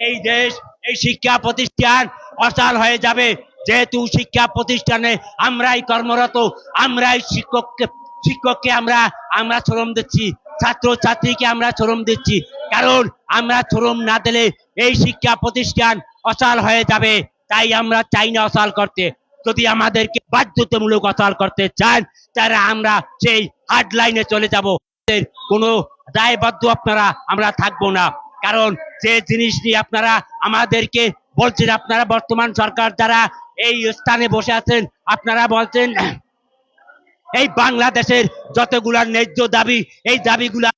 এই দেশ, এই শিক্ষা প্রতিষ্ঠান অচল হয়ে যাবে। যেহেতু শিক্ষা প্রতিষ্ঠানে আমরাই কর্মরত, আমরাই শিক্ষককে শিক্ষককে আমরা আমরা শ্রম দিচ্ছি ছাত্র ছাত্রীকে আমরা শ্রম দিচ্ছি। কারণ আমরা শ্রম না দিলে এই শিক্ষা প্রতিষ্ঠান অচল হয়ে যাবে। তাই আমরা চাই না অচল করতে। যদি আমাদেরকে বাধ্যতামূলক অচল করতে চান, তাহলে আমরা সেই হার্ড লাইনে চলে যাব। কোনো দায়বদ্ধ আপনারা, আমরা থাকব না। কারণ যে জিনিস নিয়ে আপনারা আমাদেরকে বলছেন, আপনারা বর্তমান সরকার যারা এই স্থানে বসে আছেন, আপনারা বলছেন, এই বাংলাদেশের যতগুলা ন্যায্য দাবি, এই দাবিগুলা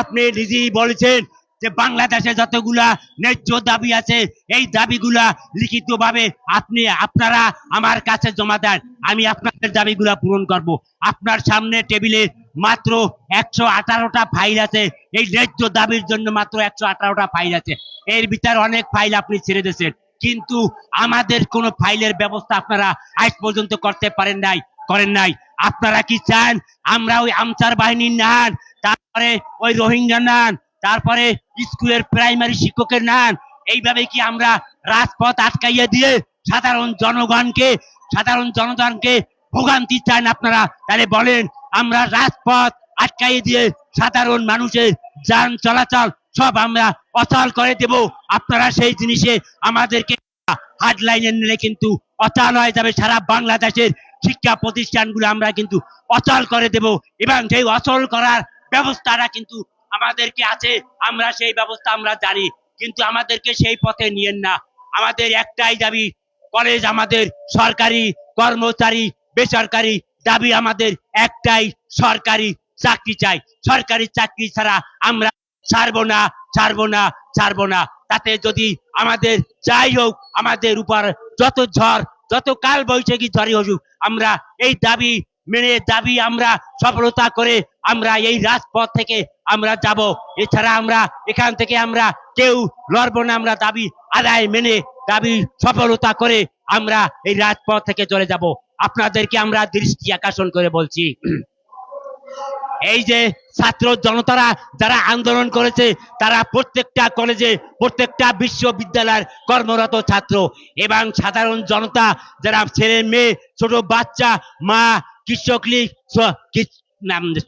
আপনি নিজেই বলেছেন যে বাংলাদেশে যতগুলা ন্যায্য দাবি আছে, এই দাবিগুলা লিখিত ভাবে আপনি, আপনারা আমার কাছে জমা দেন। আমি আপনাদের দাবিগুলা পূরণ করব। আপনার সামনে টেবিলে মাত্র একশো আঠারোটা ফাইল আছে। এই ন্যায্য দাবির জন্য মাত্র একশো আঠারোটা ফাইল আছে। এর ভিতর অনেক ফাইল আপনি ছেড়ে দিয়েছেন। কিন্তু আমাদের কোনো ফাইলের ব্যবস্থা আপনারা আজ পর্যন্ত করতে পারেন নাই, করেন নাই। আপনারা কি চান? আমরা ওই আমচার বাহিনীর নান, তারপরে ওই রোহিঙ্গা নান তারপরে স্কুলের প্রাইমারি শিক্ষকের নান এইভাবে কি আমরা রাজপথ আটকাইয়ে দিয়ে সাধারণ জনগণকে সাধারণ জনগণকে ভোগান্তি চান আপনারা? তাহলে বলেন, আমরা রাজপথ আটকাইয়ে দিয়ে সাধারণ মানুষের যান চলাচল সব আমরা অচল করে দেব। আপনারা সেই জিনিসে আমাদেরকে হার্ড লাইনে নিলে কিন্তু অচল হয়ে যাবে। সারা বাংলাদেশের শিক্ষা প্রতিষ্ঠানগুলো আমরা কিন্তু অচল করে দেব। এবং সেই অচল করার ব্যবস্থাটা কিন্তু আমাদেরকে আছে? আমরা সেই ব্যবস্থা আমরা জানি, কিন্তু আমাদেরকে সেই পথে নিয়েন না। আমাদের একটাই দাবি কলেজ আমাদের সরকারি, কর্মচারী, বেসরকারি দাবি আমাদের একটাই, সরকারি চাকরি চাই। সরকারি চাকরি ছাড়া আমরা ছাড়বো না ছাড়বো না ছাড়বো না। তাতে যদি আমাদের যাই হোক, আমাদের উপর যত ঝড়, যত কাল বৈশাখী ঝড়ই হোক, আমরা এই দাবি মেনে দাবি আমরা সফলতা করে আমরা এই রাজপথ থেকে আমরা যাব। এছাড়া আমরা, এখান থেকে আমরা কেউ লড়বো না। আমরা দাবি আদায় মেনে দাবি সফলতা করে আমরা এই রাজপথ থেকে চলে যাব। আপনাদেরকে আমরা দৃষ্টি আকর্ষণ করে বলছি। এই যে ছাত্র জনতারা যারা আন্দোলন করেছে, তারা প্রত্যেকটা কলেজে, প্রত্যেকটা বিশ্ববিদ্যালয়ের কর্মরত ছাত্র। এবং সাধারণ জনতা, যারা ছেলে, মেয়ে, ছোট বাচ্চা, মা কৃষক লীগ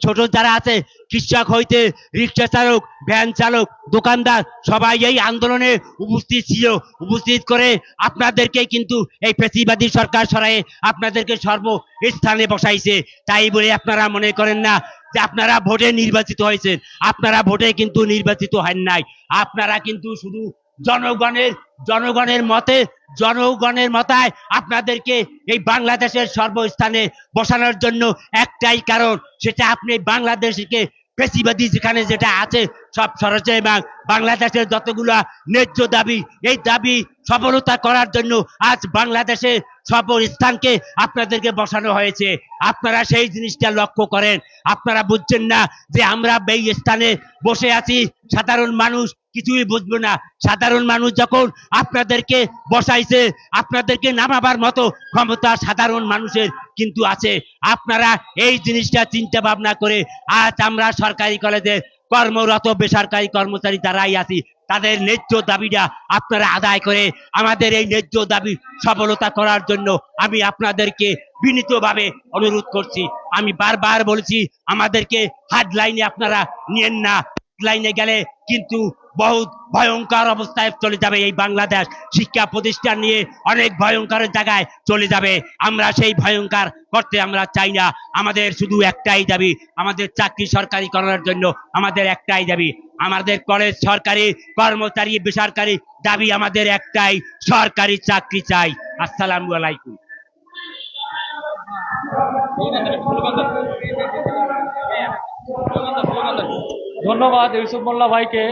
ছোট যারা আছে, কৃষক হইতে রিক্সা চালক, ভ্যান চালক, দোকানদার, সবাই এই আন্দোলনে উপস্থিত ছিল। উপস্থিত করে আপনাদেরকে কিন্তু এই ফেসিবাদী সরকার সরায়ে আপনাদেরকে সর্বস্থানে বসাইছে। তাই বলে আপনারা মনে করেন না যে আপনারা ভোটে নির্বাচিত হয়েছেন। আপনারা ভোটে কিন্তু নির্বাচিত হন নাই। আপনারা কিন্তু শুধু জনগণের জনগণের মতে, জনগণের মতায় আপনাদেরকে এই বাংলাদেশের সর্বস্থানে বসানোর জন্য একটাই কারণ, সেটা আপনি বাংলাদেশকে ফেসিবাদী যেখানে যেটা আছে, সব সরছে এবং বাংলাদেশের যতগুলা ন্যায্য দাবি, এই দাবি সফলতা করার জন্য আজ বাংলাদেশে সফল স্থানকে আপনাদেরকে বসানো হয়েছে। আপনারা সেই জিনিসটা লক্ষ্য করেন। আপনারা বুঝছেন না যে আমরা এই স্থানে বসে আছি, সাধারণ মানুষ কিছুই বুঝবে না। সাধারণ মানুষ যখন আপনাদেরকে বসাইছে, আপনাদেরকে নামাবার মতো ক্ষমতা সাধারণ মানুষের কিন্তু আছে। আপনারা এই জিনিসটা চিন্তা ভাবনা করে আজ আমরা সরকারি কলেজে কর্মরত বেসরকারি কর্মচারী যারাই আছি, তাদের ন্যায্য দাবিটা আপনারা আদায় করে আমাদের এই ন্যায্য দাবি সফলতা করার জন্য আমি আপনাদেরকে বিনীতভাবে অনুরোধ করছি। আমি বারবার বলছি, আমাদেরকে হার্ড লাইনে আপনারা নিয়েন না। লাইনে গেলে কিন্তু বহুত ভয়ঙ্কর অবস্থায় চলে যাবে এই বাংলাদেশ। শিক্ষা প্রতিষ্ঠান নিয়ে অনেক ভয়ঙ্কর জায়গায় চলে যাবে। আমরা সেই ভয়ঙ্কর করতে আমরা চাই না। আমাদের শুধু একটাই দাবি, আমাদের চাকরি সরকারি করার জন্য আমাদের একটাই দাবি। আমাদের কলেজ সরকারি, কর্মচারী, বেসরকারি দাবি আমাদের একটাই, সরকারি চাকরি চাই। আসসালামু আলাইকুম। ধন্যবাদ ইউসুফ মোল্লা ভাইকে।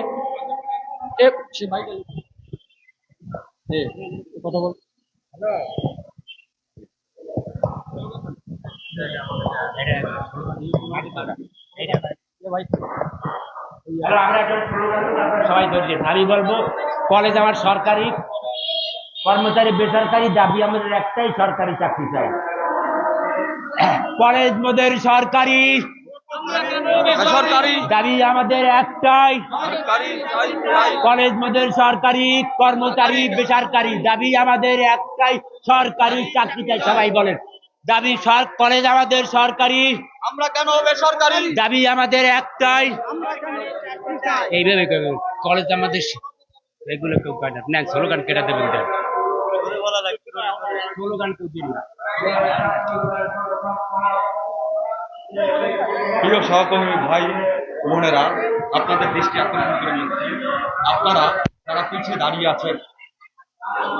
কথা বল। সবাই ধরছে আমি বলব কলেজ আমার সরকারি কর্মচারী বেসরকারি দাবি আমাদের একটাই সরকারি চাকরি চাই। কলেজ মোদের সরকারি দাবি আমাদের একটাই কলেজ মধ্যে সরকারি কর্মচারী বেসরকারি। দাবি আমাদের একটাই সরকারি চাকরি চাই সবাই বলেন। দাবি কলেজ আমাদের সরকারি। আমরা কেন বেসরকারি? দাবি আমাদের একটাই। এইভাবে কলেজ আমাদের এগুলো কেউ কাটে না। স্লোগান কেটে দেবেন স্লোগান কেউ দিন প্রিয় সহকর্মী ভাই বোনেরা আপনাদের দৃষ্টি আকর্ষণ করে নিচ্ছি। আপনারা যারা পিছিয়ে দাঁড়িয়ে আছেন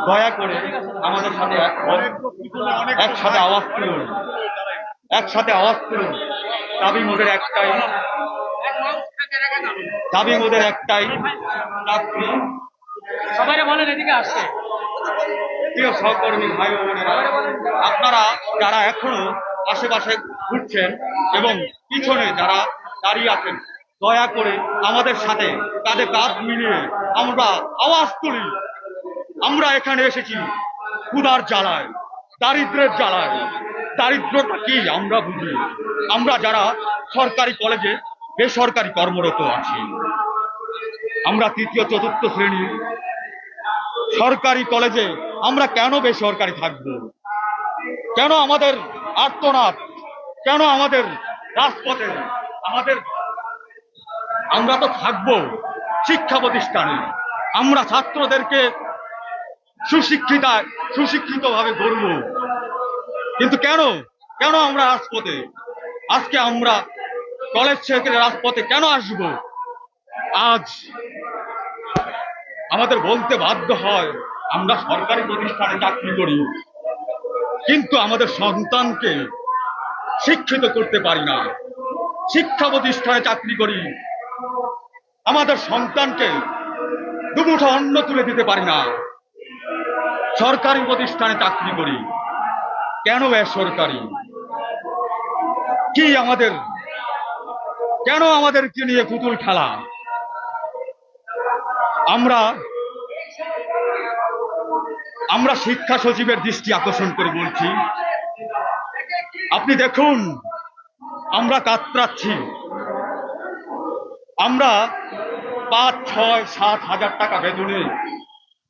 দয়া করে আমাদের সাথে একসাথে আওয়াজ তুলুন। একসাথে আওয়াজ তুলুন। দাবি মোদের একটাই। দাবি মোদের একটাই। সবাই বলেন এদিকে আসছে প্রিয় সহকর্মী ভাই বোনেরা আপনারা যারা এখনও আশেপাশে ঘুরছেন এবং পিছনে যারা দাঁড়িয়ে আছেন, দয়া করে আমাদের সাথে কাঁধে কাঁধ মিলিয়ে আমরা আওয়াজ তুলি। আমরা এখানে এসেছি ক্ষুধার জ্বালায়, দারিদ্রের জ্বালায়। দারিদ্রটা কি আমরা বুঝি? আমরা যারা সরকারি কলেজে বেসরকারি কর্মরত আছি, আমরা তৃতীয়, চতুর্থ শ্রেণি। সরকারি কলেজে আমরা কেন বেসরকারি থাকব? কেন আমাদের আর্তনাদ কেন আমাদের রাজপথে আমাদের আমরা তো থাকব শিক্ষা প্রতিষ্ঠানে। আমরা ছাত্রদেরকে সুশিক্ষিতা সুশিক্ষিত ভাবে গড়ব। কিন্তু কেন? কেন আমরা রাজপথে? আজকে আমরা কলেজ থেকে রাজপথে কেন আসব? আজ আমাদের বলতে বাধ্য হয়, আমরা সরকারি প্রতিষ্ঠানে চাকরি করি। কিন্তু আমাদের সন্তানকে শিক্ষিত করতে পারি না। শিক্ষা প্রতিষ্ঠানে চাকরি করি। আমাদের সন্তানকে দুমুঠো অন্ন তুলে দিতে পারি না। সরকারি প্রতিষ্ঠানে চাকরি করি। কেন বেসরকারি? কি আমাদের, কেন আমাদেরকে নিয়ে পুতুল খেলা? আমরা আমরা শিক্ষা সচিবের দৃষ্টি আকর্ষণ করে বলছি। আপনি দেখুন, আমরা কাতরাচ্ছি। আমরা পাঁচ, ছয়, সাত হাজার টাকা বেতনে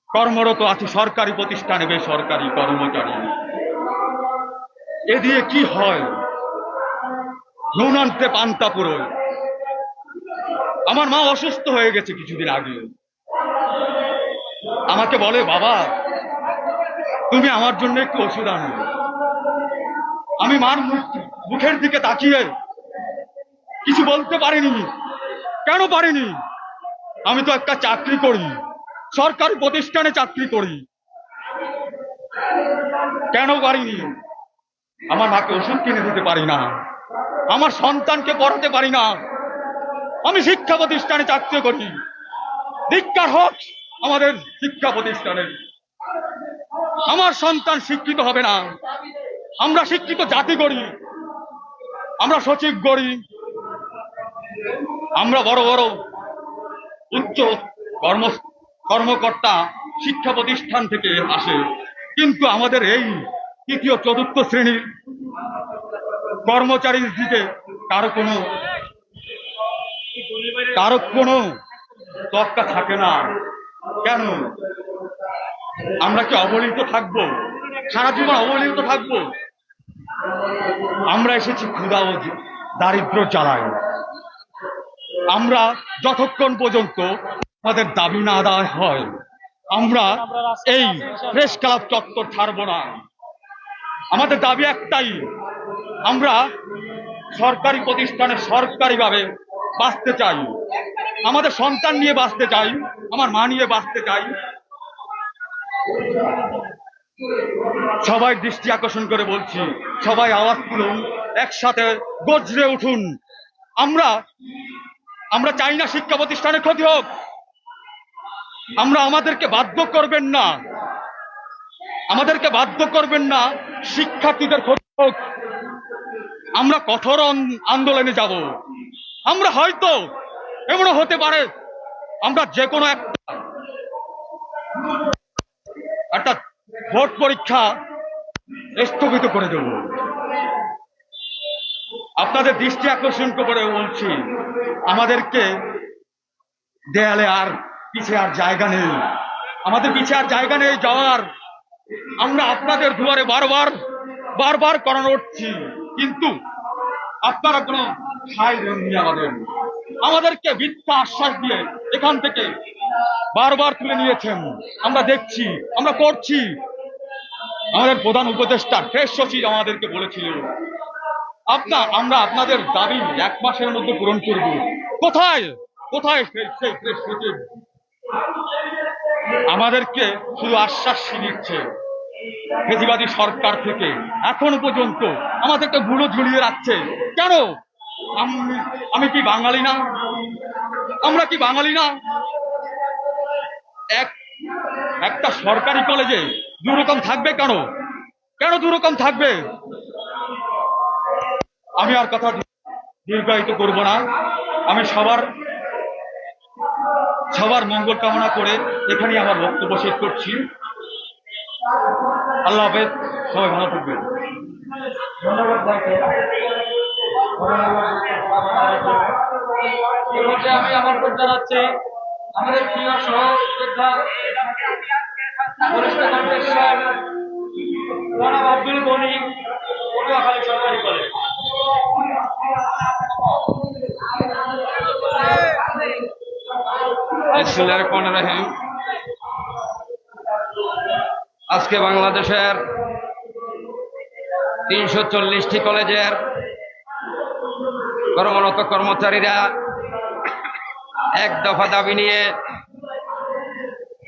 কর্মরত আছি, সরকারি প্রতিষ্ঠানে বেসরকারি কর্মচারী। এ দিয়ে কি হয়? নুনান্তে পান্তা পুরোয় আমার মা অসুস্থ হয়ে গেছে কিছুদিন আগে। আমাকে বলে, বাবা, তুমি আমার জন্য একটু ওষুধ আনো। আমি মার মুখ- মুখের দিকে তাকিয়ে কিছু বলতে পারিনি। কেন পারিনি? আমি তো একটা চাকরি করি। সরকারি প্রতিষ্ঠানে চাকরি করি। কেন পারিনি? আমার মাকে ওষুধ কিনে দিতে পারি না। আমার সন্তানকে পড়াতে পারি না। আমি শিক্ষা প্রতিষ্ঠানে চাকরি করি। ধিক্কার হোক আমাদের শিক্ষা প্রতিষ্ঠানের আমার সন্তান শিক্ষিত হবে না। আমরা শিক্ষিত জাতি করি আমরা সচিব করি আমরা বড় বড় উচ্চ কর্ম, কর্মকর্তা শিক্ষা প্রতিষ্ঠান থেকে আসে। কিন্তু আমাদের এই তৃতীয়, চতুর্থ শ্রেণির কর্মচারীর দিকে কারও কোনো কারও কোনো তক্কা থাকে না। কেন? আমরা কি অবহেলিত থাকব? সারা জীবন অবহেলিত থাকব? আমরা এসেছি ক্ষুধা ও দারিদ্র জ্বালায়। আমরা যতক্ষণ পর্যন্ত আমাদের দাবি না আদায় হয়, আমরা এই প্রেস ক্লাব চত্বর ছাড়ব না। আমাদের দাবি একটাই, আমরা সরকারি প্রতিষ্ঠানে সরকারিভাবে বাঁচতে চাই। আমাদের সন্তান নিয়ে বাঁচতে চাই, আমার মা নিয়ে বাঁচতে চাই। সবাই দৃষ্টি আকর্ষণ করে বলছি, সবাই আওয়াজ তুলুন, একসাথে গজরে উঠুন। আমরা আমরা চাই না শিক্ষা প্রতিষ্ঠানে ক্ষতি হোক। আমরা আমাদেরকে বাধ্য করবেন না। আমাদেরকে বাধ্য করবেন না, শিক্ষার্থীদের ক্ষতি হোক। আমরা কঠোর আন্দোলনে যাব। আমরা হয়তো এমনও হতে পারে, আমরা যে কোনো একটা একটা ভোট পরীক্ষা স্থগিত করে দেব। আপনাদের দৃষ্টি আকর্ষণ করে বলছি, আমাদেরকে দেয়ালে আর পিছে আর জায়গা নেই। আমাদের পিছে আর জায়গা নেই যাওয়ার। আমরা আপনাদের দুয়ারে বারবার বারবার করানো উঠছি কিন্তু আপনারা কোনো ঠাই দেননি আমাদের। আমাদেরকে মিথ্যা আশ্বাস দিয়ে এখান থেকে বারবার তুলে নিয়েছেন। আমরা দেখছি, আমরা করছি। আমাদের প্রধান উপদেষ্টা ফ্রেশ সচিব আমাদেরকে বলেছিল, আপনার, আমরা আপনাদের দাবি এক মাসের মধ্যে পূরণ করব। কোথায়? কোথায় সেই সচিব? আমাদেরকে শুধু আশ্বাস দিচ্ছে ফেজিবাদী সরকার থেকে। এখন পর্যন্ত আমাদেরকে গুলো ঝুলিয়ে রাখছে। কেন? আমি কি বাঙালি না? আমরা কি বাঙালি না? এক একটা সরকারি কলেজে দুরকম থাকবে কেন? কেন দুরকম থাকবে? আমি আর কথা দীর্ঘায়িত করব না। আমি সবার সবার মঙ্গল কামনা করে এখানেই আমার বক্তব্য শেষ করছি। আল্লাহ হাফেজ সবাই ভালো থাকবেন। এই পর্যায়ে আমি আমার জানাচ্ছি আমাদের প্রিয় সহযোদ্ধা আব্দুল গনি সরকারি আজকে বাংলাদেশের তিনশো চল্লিশটি কলেজের কর্মরত কর্মচারীরা এক দফা দাবি নিয়ে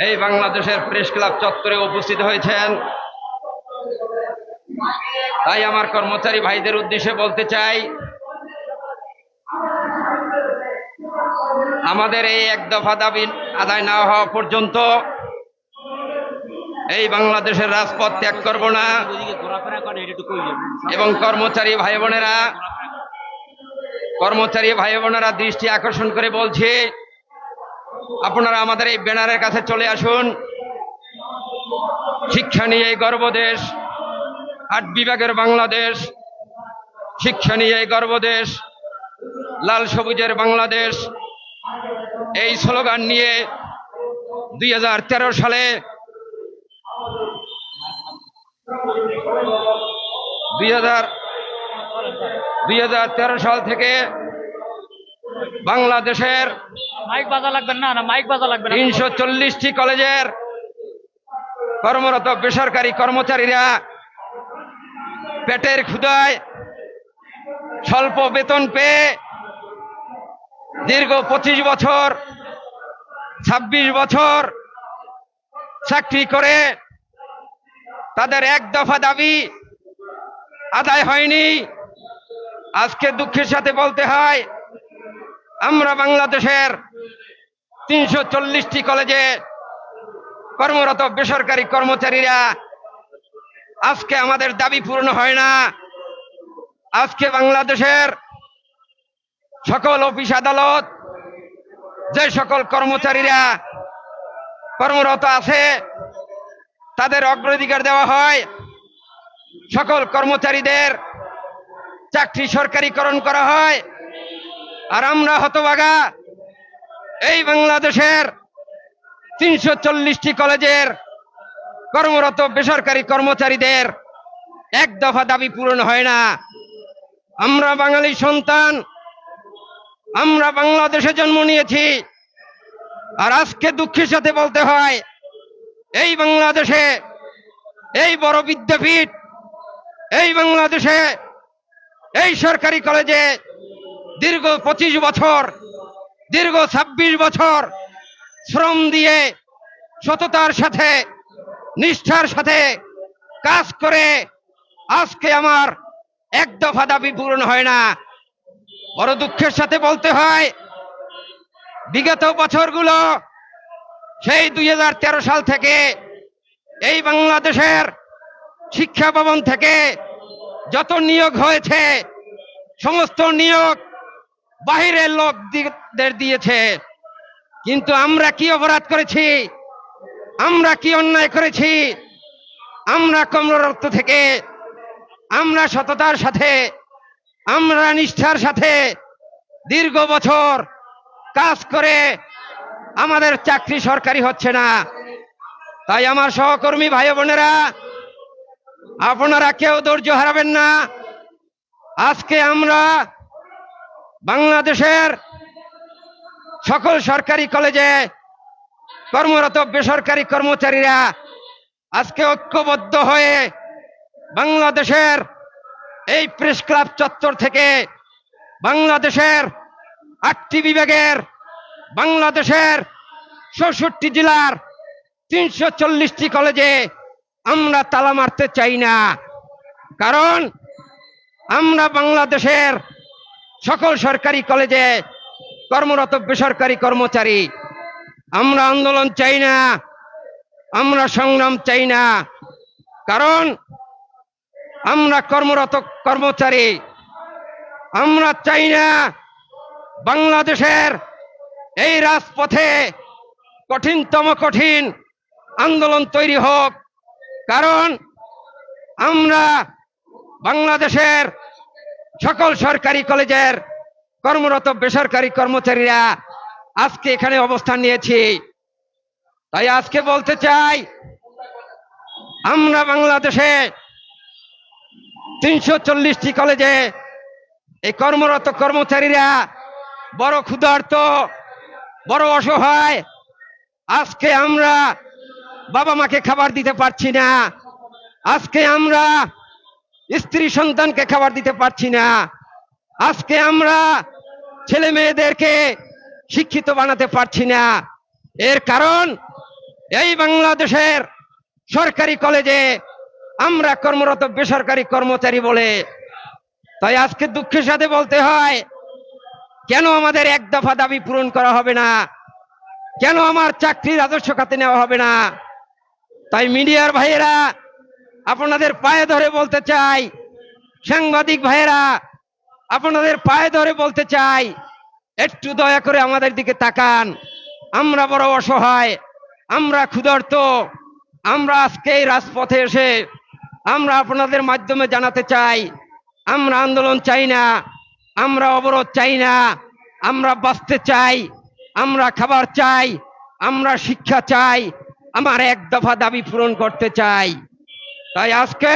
এই বাংলাদেশের প্রেস ক্লাব চত্বরে উপস্থিত হয়েছেন। তাই আমার কর্মচারী ভাইদের উদ্দেশ্যে বলতে চাই, আমাদের এই এক দফা দাবি আদায় না হওয়া পর্যন্ত এই বাংলাদেশের রাজপথ ত্যাগ করব না। এবং কর্মচারী ভাই বোনেরা কর্মচারী ভাই বোনেরা দৃষ্টি আকর্ষণ করে বলছি, আপনারা আমাদের এই ব্যানারের কাছে চলে আসুন। শিক্ষা নিয়ে এই গর্বদেশ আট বিভাগের বাংলাদেশ, শিক্ষা নিয়ে এই গর্বদেশ লাল সবুজের বাংলাদেশ। এই স্লোগান নিয়ে দুই হাজার তেরো সালে দুই হাজার দুই হাজার তেরো সাল থেকে বাংলাদেশের মাইক বাজা লাগবে না না মাইক বাজা লাগবে তিনশো চল্লিশটি কলেজের কর্মরত বেসরকারি কর্মচারীরা পেটের ক্ষুদায় স্বল্প বেতন পেয়ে দীর্ঘ পঁচিশ বছর ছাব্বিশ বছর চাকরি করে তাদের এক দফা দাবি আদায় হয়নি। আজকে দুঃখের সাথে বলতে হয়, আমরা বাংলাদেশের তিনশো চল্লিশটি কলেজে কর্মরত বেসরকারি কর্মচারীরা আজকে আমাদের দাবি পূরণ হয় না। আজকে বাংলাদেশের সকল অফিস আদালত, যে সকল কর্মচারীরা কর্মরত আছে, তাদের অগ্রাধিকার দেওয়া হয়। সকল কর্মচারীদের চাকরি সরকারিকরণ করা হয়। আর আমরা হতবাগা এই বাংলাদেশের তিনশো চল্লিশটি কলেজের কর্মরত বেসরকারি কর্মচারীদের এক দফা দাবি পূরণ হয় না। আমরা বাঙালি সন্তান, আমরা বাংলাদেশে জন্ম নিয়েছি। আর আজকে দুঃখের সাথে বলতে হয়, এই বাংলাদেশে এই বড় বিদ্যাপীঠ, এই বাংলাদেশে এই সরকারি কলেজে দীর্ঘ পঁচিশ বছর, দীর্ঘ ছাব্বিশ বছর শ্রম দিয়ে সততার সাথে, নিষ্ঠার সাথে কাজ করে আজকে আমার এক দফা দাবি পূরণ হয় না। বড় দুঃখের সাথে বলতে হয়, বিগত বছরগুলো সেই দুই হাজার তেরো সাল থেকে এই বাংলাদেশের শিক্ষা ভবন থেকে যত নিয়োগ হয়েছে, সমস্ত নিয়োগ বাহিরের লোকদের দিয়েছে। কিন্তু আমরা কি অপরাধ করেছি? আমরা কি অন্যায় করেছি? আমরা কমররক্ত থেকে, আমরা সততার সাথে, আমরা নিষ্ঠার সাথে দীর্ঘ বছর কাজ করে আমাদের চাকরি সরকারি হচ্ছে না। তাই আমার সহকর্মী ভাই বোনেরা আপনারা কেউ ধৈর্য হারাবেন না। আজকে আমরা বাংলাদেশের সকল সরকারি কলেজে কর্মরত বেসরকারি কর্মচারীরা আজকে ঐক্যবদ্ধ হয়ে বাংলাদেশের এই প্রেস ক্লাব চত্বর থেকে বাংলাদেশের আটটি বিভাগের বাংলাদেশের চৌষট্টি জেলার তিনশো চল্লিশটি কলেজে আমরা তালা মারতে চাই না। কারণ আমরা বাংলাদেশের সকল সরকারি কলেজে কর্মরত বেসরকারি কর্মচারী। আমরা আন্দোলন চাই না, আমরা সংগ্রাম চাই না। কারণ আমরা কর্মরত কর্মচারী। আমরা চাই না বাংলাদেশের এই রাজপথে কঠিনতম কঠিন আন্দোলন তৈরি হোক। কারণ আমরা বাংলাদেশের সকল সরকারি কলেজের কর্মরত বেসরকারি কর্মচারীরা আজকে এখানে অবস্থান নিয়েছি। তাই আজকে বলতে চাই, আমরা বাংলাদেশে তিনশো চল্লিশটি কলেজে এই কর্মরত কর্মচারীরা বড় ক্ষুধার্ত, বড় অসহায়। আজকে আমরা বাবা মাকে খাবার দিতে পারছি না। আজকে আমরা স্ত্রী সন্তানকে খাবার দিতে পারছি না। আজকে আমরা ছেলে মেয়েদেরকে শিক্ষিত বানাতে পারছি না। এর কারণ, এই বাংলাদেশের সরকারি কলেজে আমরা কর্মরত বেসরকারি কর্মচারী বলে। তাই আজকে দুঃখের সাথে বলতে হয়, কেন আমাদের এক দফা দাবি পূরণ করা হবে না? কেন আমার চাকরির আদর্শ খাতে নেওয়া হবে না? তাই মিডিয়ার ভাইয়েরা আপনাদের পায়ে ধরে বলতে চাই, সাংবাদিক ভাইয়েরা, আপনাদের পায়ে ধরে বলতে চাই, একটু দয়া করে আমাদের দিকে তাকান। আমরা বড় অসহায়, আমরা ক্ষুধার্ত, আমরা আজকে এই রাজপথে এসে আমরা আপনাদের মাধ্যমে জানাতে চাই, আমরা আন্দোলন চাই না, আমরা অবরোধ চাই না, আমরা বাঁচতে চাই, আমরা খাবার চাই, আমরা শিক্ষা চাই আমার এক দফা দাবি পূরণ করতে চাই। তাই আজকে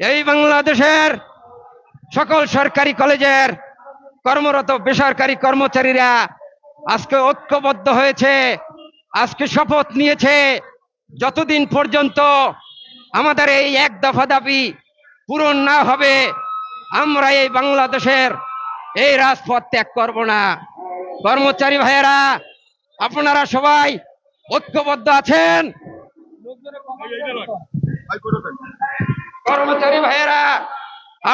এই বাংলাদেশের সকল সরকারি কলেজের কর্মরত বেসরকারি কর্মচারীরা আজকে ঐক্যবদ্ধ হয়েছে, আজকে শপথ নিয়েছে। যতদিন পর্যন্ত আমাদের এই এক দফা দাবি পূরণ না হবে, আমরা এই বাংলাদেশের এই রাজপথ ত্যাগ করব না। কর্মচারী ভাইয়েরা, আপনারা সবাই ঐক্যবদ্ধ আছেন? কর্মচারী ভাইয়েরা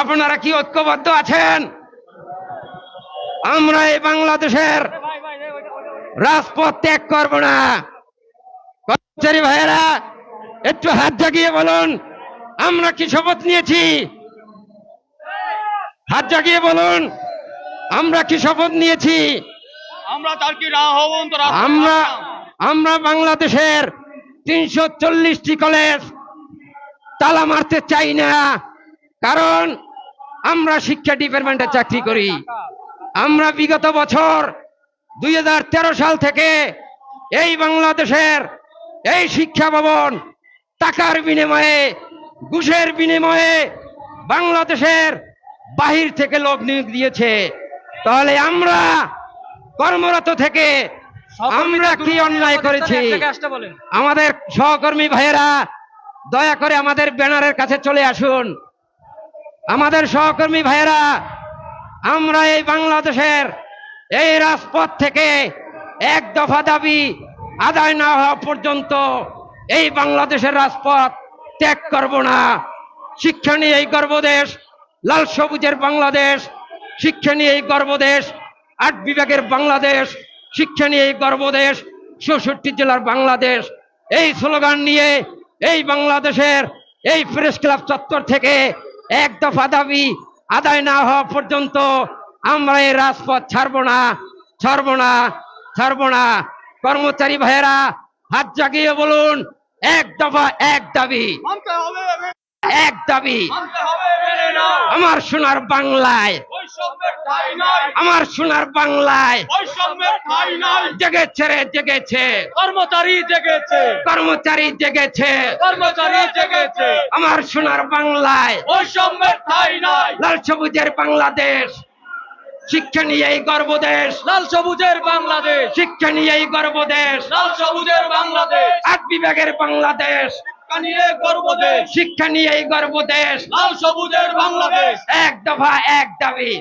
আপনারা কি ঐক্যবদ্ধ আছেন? আমরা এই বাংলাদেশের রাজপথ ত্যাগ করব না। কর্মচারী ভাইয়েরা একটু হাত জাগিয়ে বলুন আমরা কি শপথ নিয়েছি? হাত জাগিয়ে বলুন আমরা কি শপথ নিয়েছি? আমরা তার কি না হব আমরা। আমরা বাংলাদেশের তিনশো চল্লিশটি কলেজ তালা মারতে চাই না, কারণ আমরা শিক্ষা ডিপার্টমেন্টে চাকরি করি। আমরা বিগত বছর দুই হাজার তেরো সাল থেকে এই বাংলাদেশের এই শিক্ষা ভবন টাকার বিনিময়ে, ঘুষের বিনিময়ে বাংলাদেশের বাহির থেকে লোক নিয়োগ দিয়েছে। তাহলে আমরা কর্মরত থেকে আমরা কি অন্যায় করেছি? আমাদের সহকর্মী ভাইয়েরা দয়া করে আমাদের ব্যানারের কাছে চলে আসুন। আমাদের সহকর্মী ভাইয়েরা আমরা এই বাংলাদেশের এই রাজপথ থেকে এক দফা দাবি আদায় না হওয়া পর্যন্ত এই বাংলাদেশের রাজপথ ত্যাগ করব না। শিক্ষা নিয়ে এই গর্বদেশ লাল সবুজের বাংলাদেশ। শিক্ষা নিয়ে এই গর্বদেশ আট বিভাগের বাংলাদেশ। শিক্ষা নিয়ে এই গর্বদেশ চৌষট্টি জেলার বাংলাদেশ। এই স্লোগান নিয়ে এই বাংলাদেশের এই প্রেস ক্লাব চত্বর থেকে এক দফা দাবি আদায় না হওয়া পর্যন্ত আমরা এই রাজপথ ছাড়বো না ছাড়বো না ছাড়বো না। কর্মচারী ভাইয়েরা হাত জাগিয়ে বলুন এক দফা এক দাবি। এক দাবি। আমার সোনার বাংলায় আমার সোনার বাংলায় ঠাঁই নাই। জেগেছে রে জেগেছে। কর্মচারী জেগেছে। কর্মচারী জেগেছে। কর্মচারী জেগেছে। আমার সোনার বাংলায় বৈষম্যের ঠাঁই নাই। লাল সবুজের বাংলাদেশ। শিক্ষা নিয়েই গর্বদেশ। লাল সবুজের বাংলাদেশ। শিক্ষা নিয়েই গর্বদেশ। লাল সবুজের বাংলাদেশ। আট বিভাগের বাংলাদেশ। শিক্ষা নিয়ে গর্ব দেশ শিক্ষা নিয়েই গর্বদেশ। লাল সবুজের বাংলাদেশ। এক দফা এক দাবি।